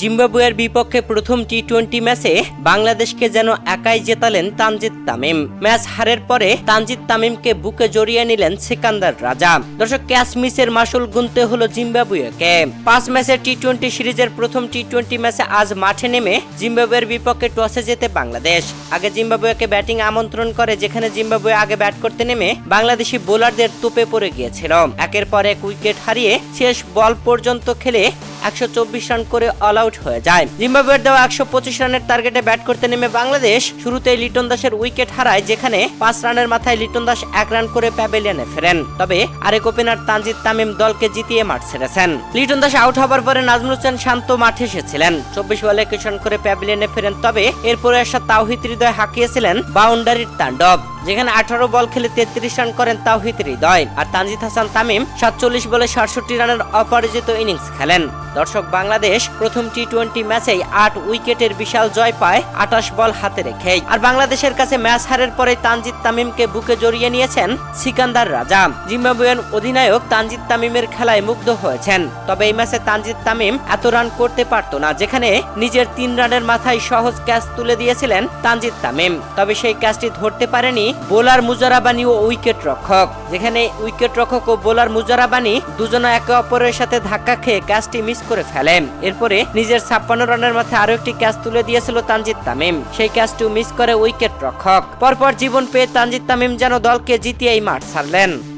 জিম্বাবুয়ের বিপক্ষে প্রথম টি টোয়েন্টি ম্যাচে বাংলাদেশকে যেন একাই জেতালেন তানজিদ তামিম। ম্যাচ হারের পরে তানজিদ তামিমকে বুকে জড়িয়ে নিলেন সিকান্দার রাজা। দর্শক, ক্যাচ মিসের মাসুল গুনতে হলো জিম্বাবুয়েকে। পাঁচ ম্যাচের টি টোয়েন্টি সিরিজের প্রথম টি টোয়েন্টি ম্যাচে আজ মাঠে নেমে জিম্বাবুয়ের বিপক্ষে টসে যেতে বাংলাদেশ। আগে জিম্বাবুয়েকে ব্যাটিং আমন্ত্রণ করে, যেখানে জিম্বাবুয়ে আগে ব্যাট করতে নেমে বাংলাদেশি বোলারদের তোপে পড়ে গিয়েছিল। একের পর এক উইকেট হারিয়ে শেষ বল পর্যন্ত খেলে একশো চব্বিশ রান করে অল আউট হয়ে যায়। জিম্বাবুয়ের দেওয়া একশো পঁচিশ রানের টার্গেটে ব্যাট করতে নেমে বাংলাদেশ শুরুতেই লিটন দাসের উইকেট হারায়, যেখানে পাঁচ রানের মাথায় লিটন দাস এক রান করে প্যাভিলিয়নে ফেরেন। তবে আরেক ওপেনার তানজিদ তামিম দলকে জিতিয়ে মাঠ ছেড়েছেন। লিটন দাস আউট হবার পরে নাজমুল হোসেন শান্ত মাঠে এসেছিলেন। চব্বিশ বলে রান করে প্যাভিলিয়নে ফেরেন, তবে এরপরে আসা তাওহিদ হৃদয় হাঁকিয়েছিলেন বাউন্ডারির তাণ্ডব। যেখানে আঠারো বল খেলে তেত্রিশ রান করেন তাওহিদ হৃদয় আর তানজিদ হাসান তামিম সাতচল্লিশ বলে সাতষট্টি রানের অপরাজিত ইনিংস খেলেন। দর্শক বাংলাদেশ প্রথম টি টোয়েন্টি ম্যাচেই আট উইকেটের বিশাল জয় পায় আঠাশ বল হাতে রেখে আর বাংলাদেশের কাছে ম্যাচ হারের পরে তানজিদ তামিমকে বুকে জড়িয়ে নিয়েছেন সিকান্দার রাজা। জিম্বাবুয়ান অধিনায়ক তানজিদ তামিমের খেলায় মুগ্ধ হয়েছেন। তবে এই ম্যাচে তানজিদ তামিম এত রান করতে পারত না, যেখানে নিজের তিন রানের মাথায় সহজ ক্যাচ তুলে দিয়েছিলেন তানজিদ তামিম। তবে সেই ক্যাচটি ধরতে পারেনি বোলার মুজারাবানি ও উইকেট রক্ষক। যেখানে উইকেট রক্ষক ও বোলার মুজারাবানি দুজনে একে অপরের সাথে ধাক্কা খেয়ে ক্যাচটি মিস করে ফেলেন। এরপরে নিজের ছাপ্পান্ন রানের মাথায় আরও একটি ক্যাচ তুলে দিয়েছিল তানজিদ তামিম। সেই ক্যাচটিও মিস করে উইকেট রক্ষক। পরপর জীবন পেয়ে তানজিদ তামিম যেন দলকে জিতিয়ে মাঠ ছাড়লেন।